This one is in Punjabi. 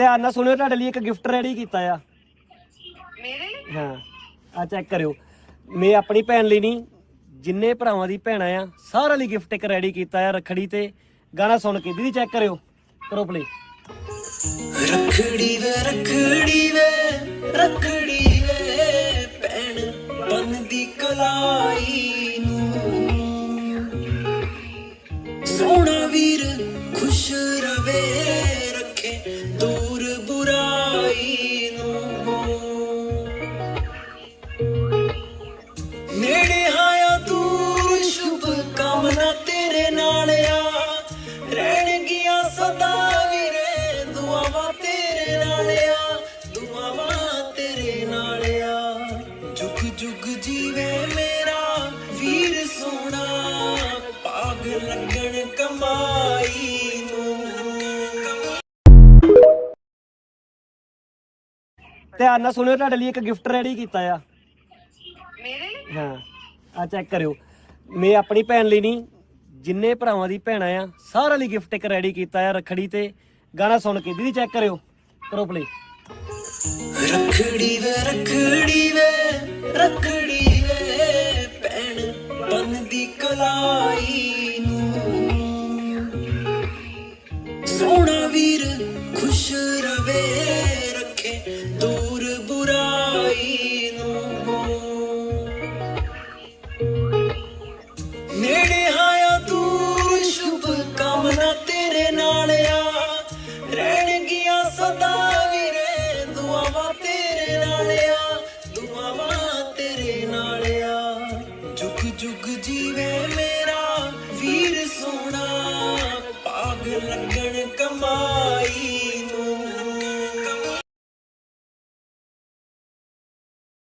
ਧਿਆਨ ਨਾਲ ਸੁਣਿਓ ਤੁਹਾਡੇ ਲਈ ਇੱਕ ਗਿਫਟ ਰੈਡੀ ਕੀਤਾ ਆ। ਮੇਰੇ ਲਈ? ਹਾਂ ਆ ਚੈੱਕ ਕਰਿਓ। ਮੈਂ ਆਪਣੀ ਭੈਣ ਲਈ ਨਹੀਂ ਜਿੰਨੇ ਭਰਾਵਾਂ ਦੀ ਭੈਣਾਂ ਆ ਸਾਰਿਆਂ ਲਈ ਗਿਫਟ ਇੱਕ ਰੈਡੀ ਕੀਤਾ ਆ ਰਖੜੀ ਤੇ। ਗਾਣਾ ਸੁਣ ਕੇ ਦੀਦੀ ਚੈੱਕ ਕਰਿਓ। ਕਰੋ ਪਲੇ ਰਖੜੀ ਵੇ ਰਖੜੀ ਵੇ ਰਖੜੀ ਵੇ ਪੈਣ ਬੰਦੀ ਕਲਾਈ ਜੀਵੇ ਮੇਰਾ ਵੀਰ ਸੋਹਣਾ ਪਾਗ ਲੱਗਣ ਕਮਾਈ ਧਿਆਨ ਨਾਲ ਸੁਣਿਓ ਤੁਹਾਡੇ ਲਈ ਇੱਕ ਗਿਫਟ ਰੈਡੀ ਕੀਤਾ ਆ। ਮੇਰੇ ਲਈ? ਹਾਂ ਆ ਚੈੱਕ ਕਰਿਓ। ਮੈਂ ਆਪਣੀ ਭੈਣ ਲਈ ਨਹੀਂ ਜਿੰਨੇ ਭਰਾਵਾਂ ਦੀ ਭੈਣਾਂ ਆ ਸਾਰਿਆਂ ਲਈ ਗਿਫਟ ਇੱਕ ਰੈਡੀ ਕੀਤਾ ਆ ਰਖੜੀ ਤੇ। ਗਾਣਾ ਸੁਣ ਕੇ ਦੀਦੀ ਚੈੱਕ ਕਰਿਓ। ਕਰੋ ਪਲੇ ਰਖੜੀ ਵੇ ਰਖੜੀ ਵੇ ਰਖੜੀ ਬੰਦੀ ਵੇ ਮੇਰਾ ਵੀਰ ਸੋਣਾ ਪਾਗ ਲੱਗਣ ਕਮਾਈ।